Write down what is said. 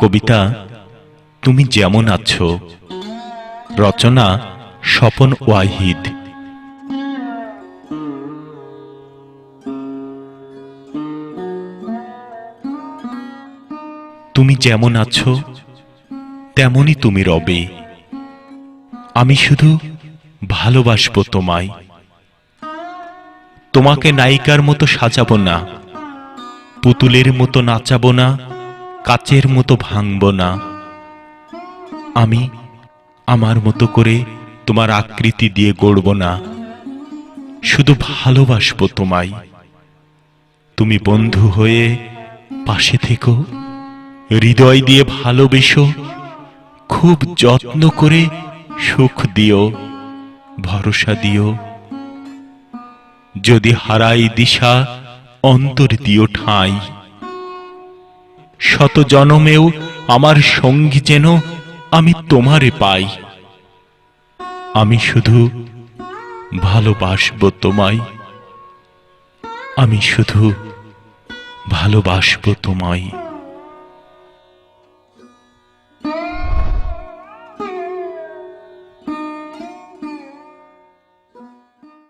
কবিতা, তুমি যেমন আছো। রচনা, স্বপন ওয়াহিদ। তুমি যেমন আছো তেমনই তুমি রবে। আমি শুধু ভালোবাসবো তোমায়। তোমাকে নায়িকার মতো সাজাবো না, পুতুলের মতো নাচাবো না কাচের মতো ভাঙবো না। আমি আমার মতো করে তোমার আকৃতি দিয়ে গড়ব না। শুধু ভালোবাসবো তোমায়। তুমি বন্ধু হয়ে পাশে থেকো। হৃদয় দিয়ে ভালোবেসো। খুব যত্ন করে সুখ দিও। ভরসা দিও। যদি হারাই দিশা, অন্তর দিও ঠাঁই। শত জনমেও আমার সঙ্গী যেন আমি তোমারে পাই। আমি শুধু ভালোবাসব তোমায়। আমি শুধু ভালোবাসব তোমায়।